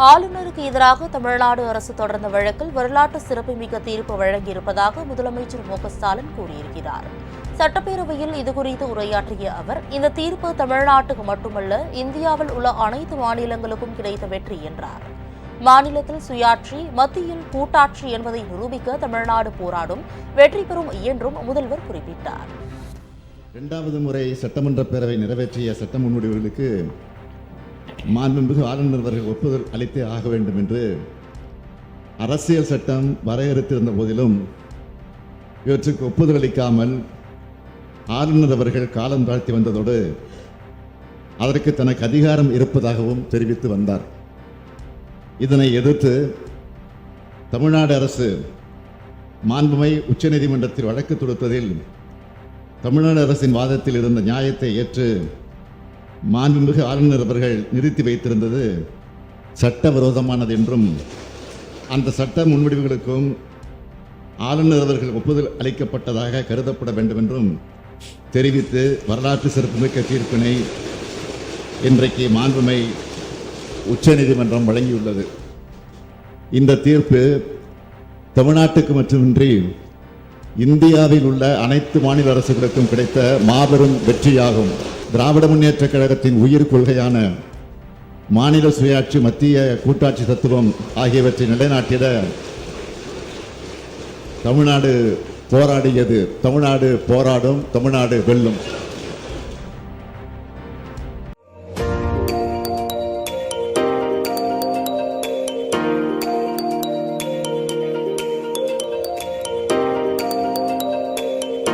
ஆளுநருக்கு எதிராக தமிழ்நாடு அரசு தொடர்ந்த வழக்கில் வரலாற்று சிறப்புமிக்க தீர்ப்பு வழங்கியிருப்பதாக முதலமைச்சர் மு ஸ்டாலின் கூறியிருக்கிறார். சட்டப்பேரவையில் இதுகுறித்து உரையாற்றிய அவர் இந்த தீர்ப்பு தமிழ்நாட்டுக்கு மட்டுமல்ல இந்தியாவில் உள்ள அனைத்து மாநிலங்களுக்கும் கிடைத்த வெற்றி என்றார். மாநிலத்தில் சுயாட்சி மத்தியில் கூட்டாட்சி என்பதை நிரூபிக்க தமிழ்நாடு போராடும் வெற்றி பெறும் என்றும் முதல்வர் குறிப்பிட்டார். இரண்டாவது முறை சட்டமன்ற பேரவை நிறைவேற்றிய சட்ட முன்வடிவுகளுக்கு மாண்புமிகு ஆளுநர் அவர்கள் ஒப்புதல் அளித்தே ஆக வேண்டும் என்று அரசியல் சட்டம் வரையறுத்திருந்த போதிலும் இவற்றுக்கு ஒப்புதல் அளிக்காமல் ஆளுநர் அவர்கள் காலம் தாழ்த்தி வந்ததோடு அதற்கு தனக்கு அதிகாரம் இருப்பதாகவும் தெரிவித்து வந்தார். இதனை எதிர்த்து தமிழ்நாடு அரசு மாண்புமை உச்சநீதிமன்றத்தில் வழக்கு தொடுத்ததில் தமிழ்நாடு அரசின் வாதத்தில் இருந்த நியாயத்தை ஏற்று மாண்புமிகு ஆளுநர் அவர்கள் நிறுத்தி வைத்திருந்தது சட்டவிரோதமானது என்றும் அந்த சட்ட முன்வடிவுகளுக்கும் ஆளுநர் அவர்கள் ஒப்புதல் அளிக்கப்பட்டதாக கருதப்பட வேண்டும் என்றும் தெரிவித்து வரலாற்று சிறப்புமிக்க தீர்ப்பினை இன்றைக்கு மாண்புமை உச்சநீதிமன்றம் வழங்கியுள்ளது. இந்த தீர்ப்பு தமிழ்நாட்டுக்கு மட்டுமின்றி இந்தியாவில் உள்ள அனைத்து மாநில அரசுகளுக்கும் கிடைத்த மாபெரும் வெற்றியாகும். திராவிட முன்னேற்ற கழகத்தின் உயிர் கொள்கையான மாநில சுயாட்சி மத்திய கூட்டாட்சி தத்துவம் ஆகியவற்றை நிலைநாட்டிட தமிழ்நாடு போராடியது. தமிழ்நாடு போராடும் தமிழ்நாடு வெல்லும்.